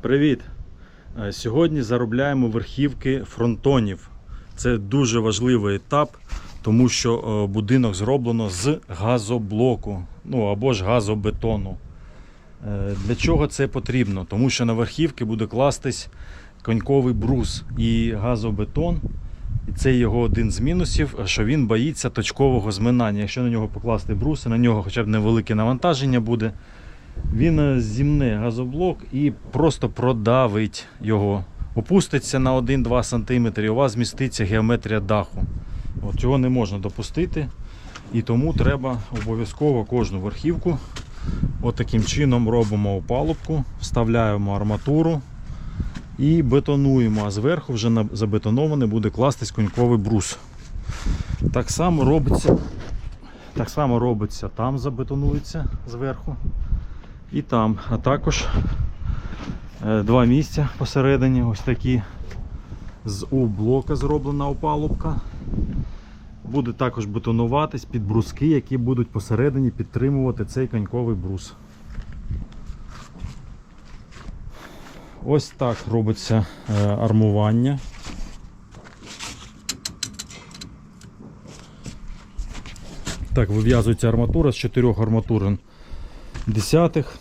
Привіт! Е, Сьогодні заробляємо верхівки фронтонів. Це дуже важливий етап, тому що е, будинок зроблено з газоблоку, ну або ж газобетону. Е, Для чого це потрібно? Тому що на верхівки буде кластись коньковий брус і газобетон. І це його один з мінусів, що він боїться точкового зминання. Якщо на нього покласти брус, на нього хоча б невелике навантаження буде, він е, зімне газоблок і просто продавить його. Опуститься на 1-2 см і у вас зміститься геометрія даху. От Цього не можна допустити. І тому треба обов'язково кожну верхівку. От таким чином робимо опалубку, вставляємо арматуру і бетонуємо, а зверху вже забетонований буде кластись коньковий брус. Так само робиться, так само робиться там забетонується зверху і там. А також е, два місця посередині, ось такі з У-блока зроблена опалубка. Буде також бетонуватись під бруски, які будуть посередині підтримувати цей коньковий брус. Ось так робиться е, армування. Так, вив'язується арматура з чотирьох арматурин десятих.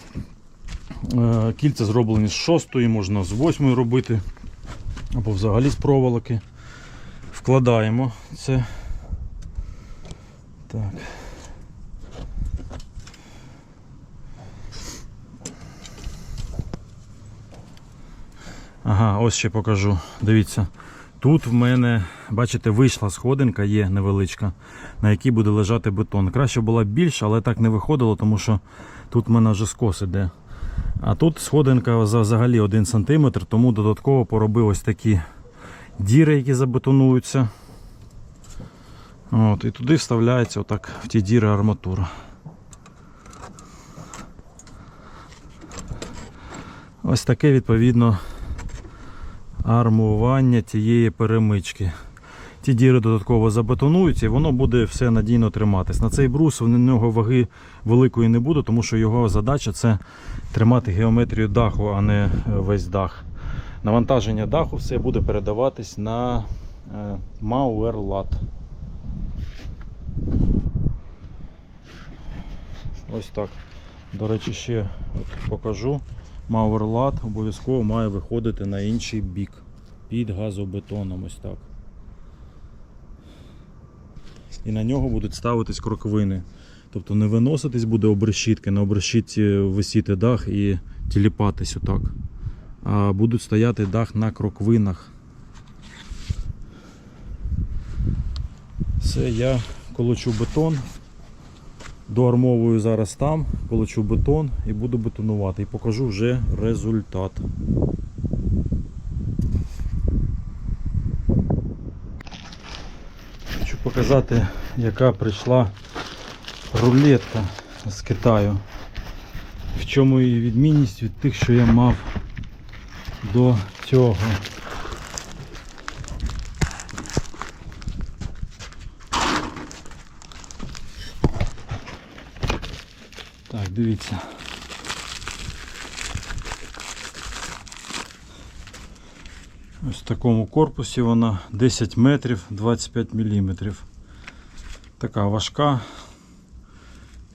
Е, Кільця зроблені з шостої, можна з восьмої робити, або взагалі з проволоки. Вкладаємо це. Так. Ага, ось ще покажу. Дивіться. Тут в мене, бачите, вийшла сходинка, є невеличка, на якій буде лежати бетон. Краще була більша, але так не виходило, тому що тут в мене вже скос іде. А тут сходинка за- взагалі 1 см, тому додатково поробив ось такі діри, які забетонуються. От, і туди вставляється отак в ті діри арматура. Ось таке відповідно армування тієї перемички. Ті діри додатково забетонуються і воно буде все надійно триматись. На цей брус на нього ваги великої не буде, тому що його задача це тримати геометрію даху, а не е, весь дах. Навантаження даху все буде передаватись на е, мауерлат. Ось так. До речі, ще покажу. Мауерлат обов'язково має виходити на інший бік. Під газобетоном. Ось так. І на нього будуть ставитись кроковини. Тобто не виноситись буде обрешітки, на обрешітці висіти дах і тіліпатись отак. А будуть стояти дах на кроквинах. Все, я колочу бетон. Доармовую зараз там, колочу бетон і буду бетонувати. І покажу вже результат. Хочу показати, яка прийшла рулетка з Китаю. В чому її відмінність від тих, що я мав до цього. Так, дивіться. Ось в такому корпусі вона 10 метрів 25 міліметрів. Така важка,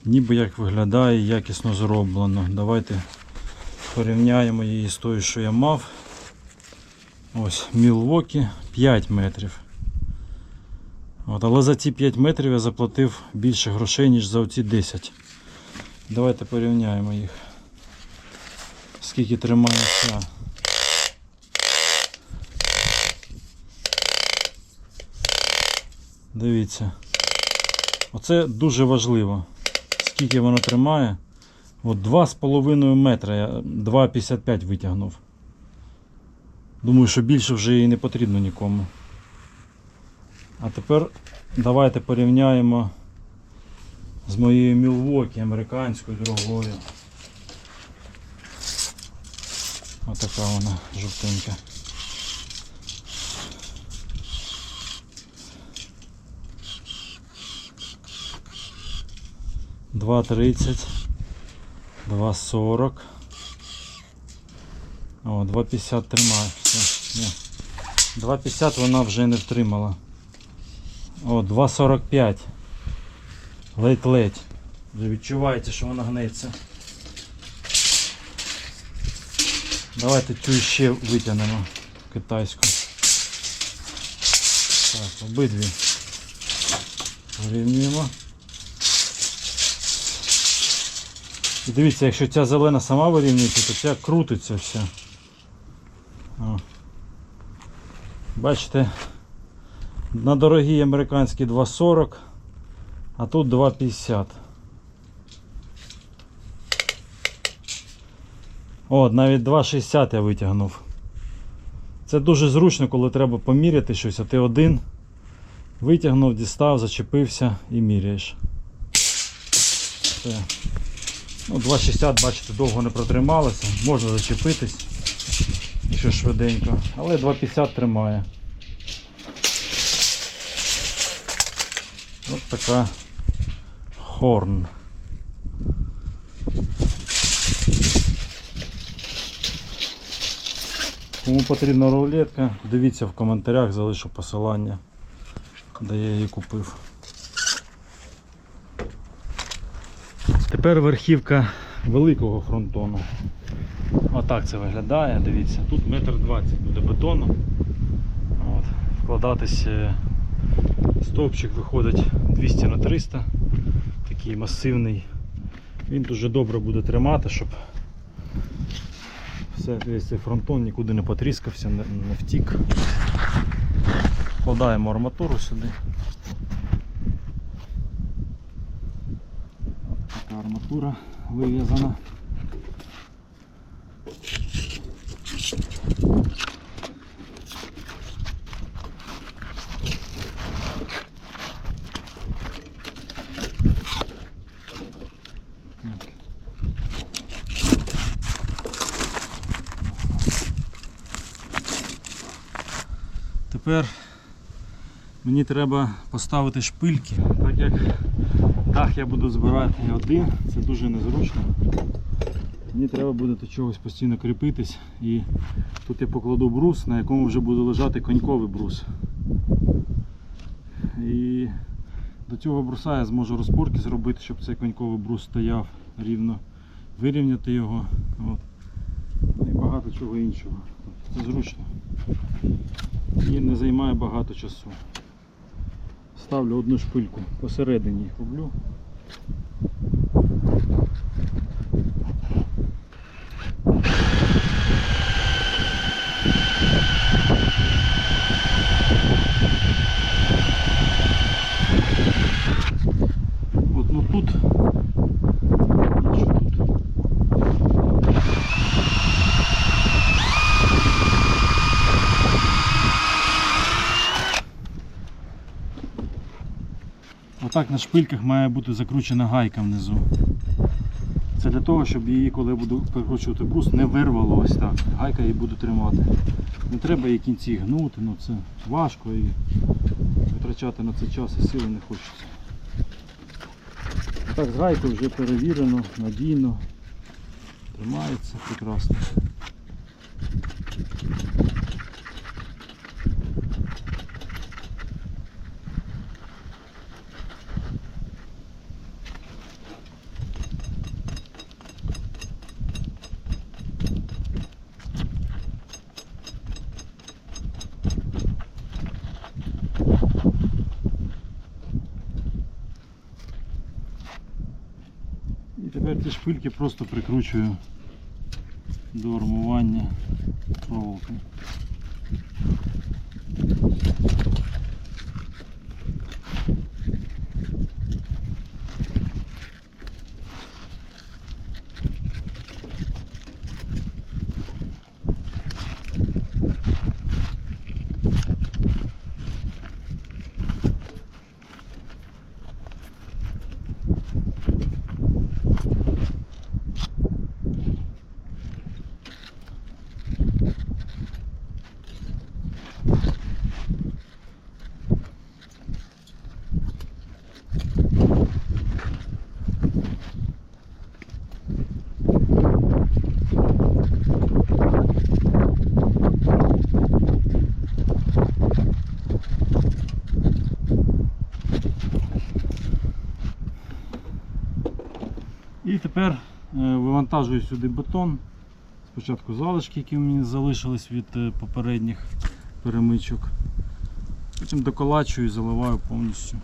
ніби як виглядає якісно зроблено. Давайте порівняємо її з тою, що я мав. Ось Мілвокі 5 метрів. От, але за ці 5 метрів я заплатив більше грошей, ніж за оці 10. Давайте порівняємо їх. Скільки тримає ця. Дивіться. Оце дуже важливо. Скільки воно тримає. От 2,5 метра я 2,55 витягнув. Думаю, що більше вже і не потрібно нікому. А тепер давайте порівняємо з моєю Мілвокі американською дорогою. Отака вона жовтенька. Два тридцять, два сорок, О, 2,50 тримає. Все. Ні. 2,50 вона вже не втримала. О, 2,45. Ледь-ледь. Вже відчувається, що вона гнеться. Давайте цю ще витягнемо китайську. Так, обидві. Порівнюємо. І дивіться, якщо ця зелена сама вирівнюється, то ця крутиться вся. О. Бачите, на дорогій американській 2,40, а тут 2,50. О, навіть 2,60 я витягнув. Це дуже зручно, коли треба поміряти щось, а ти один витягнув, дістав, зачепився і міряєш. Ну, 2,60, бачите, довго не протрималося, можна зачепитись, якщо швиденько, але 2,50 тримає. Ось така хорн. Кому потрібна рулетка, дивіться в коментарях, залишу посилання, де я її купив. Тепер верхівка великого фронтону. Отак це виглядає, дивіться. Тут метр двадцять буде бетону. От. Вкладатись е, стовпчик виходить 200 на 300 такий масивний. Він дуже добре буде тримати, щоб все, весь цей фронтон нікуди не потріскався, не, не втік. Вкладаємо арматуру сюди. Така арматура вив'язана. Тепер мені треба поставити шпильки, так як дах я буду збирати один, це дуже незручно. Мені треба буде до чогось постійно кріпитись і тут я покладу брус, на якому вже буде лежати коньковий брус. І до цього бруса я зможу розпорки зробити, щоб цей коньковий брус стояв рівно, вирівняти його. От. І багато чого іншого. Це зручно і не займає багато часу. Ставлю одну шпильку посередині їх роблю. Одну тут, іншу тут. Отак на шпильках має бути закручена гайка внизу. Це для того, щоб її, коли я буду прикручувати брус, не вирвало ось так. Гайка її буде тримати. Не треба її кінці гнути, ну це важко і витрачати на це час і сили не хочеться. Так, з гайкою вже перевірено, надійно, тримається прекрасно. І тепер ці шпильки просто прикручую до армування проволоки. Тепер е, вивантажую сюди бетон. Спочатку залишки, які мені залишились від е, попередніх перемичок. Потім доколачую і заливаю повністю.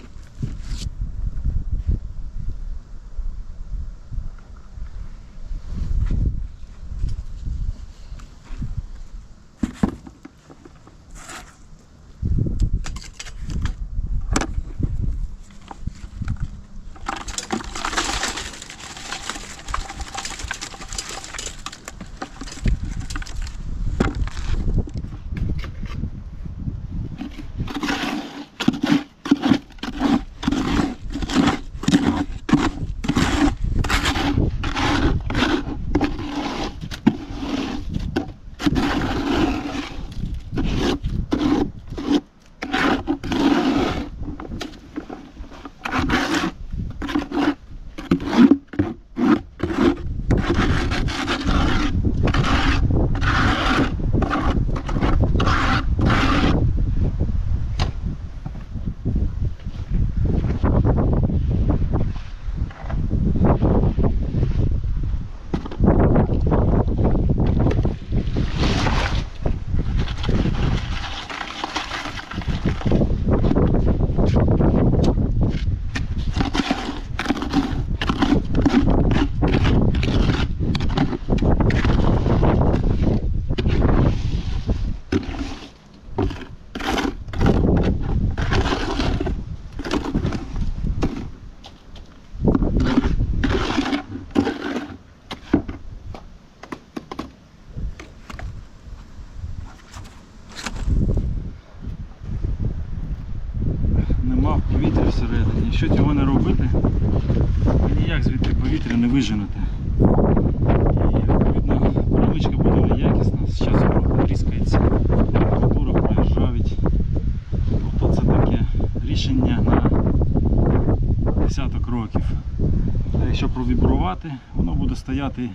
Якщо провібрувати, воно буде стояти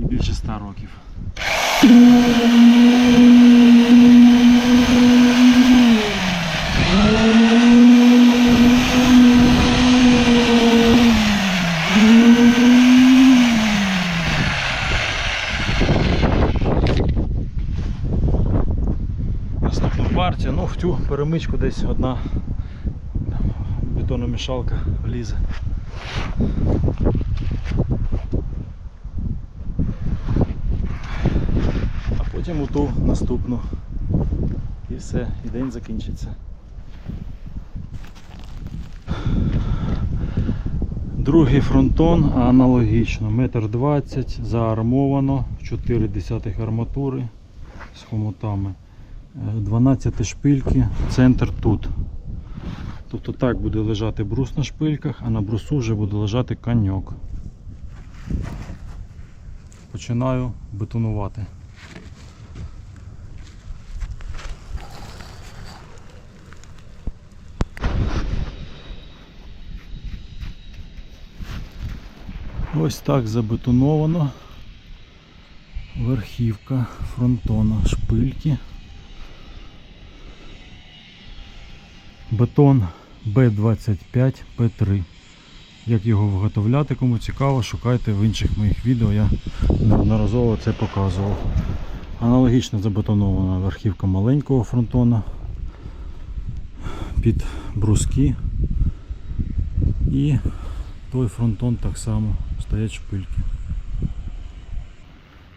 і більше 100 років. Наступну партію, ну в цю перемичку десь одна бетономішалка влізе. А потім у ту наступну. І все, і день закінчиться. Другий фронтон аналогічно, метр двадцять, заармовано, 4 десятих арматури з хомутами. Е, 12 шпильки, центр тут. Тобто так буде лежати брус на шпильках, а на брусу вже буде лежати каньок. Починаю бетонувати. Ось так забетоновано. Верхівка фронтона, шпильки. Бетон B25 P3. Як його виготовляти, кому цікаво, шукайте в інших моїх відео, я неодноразово це показував. Аналогічно забетонована верхівка маленького фронтона під бруски. І той фронтон так само стоять шпильки.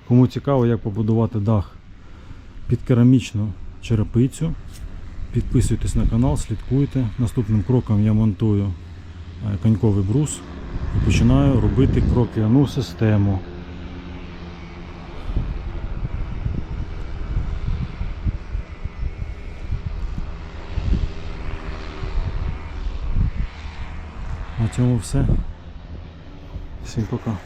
Кому цікаво, як побудувати дах під керамічну черепицю, підписуйтесь на канал, слідкуйте. Наступним кроком я монтую е, коньковий брус і починаю робити крокляну систему. На цьому все. Всім пока.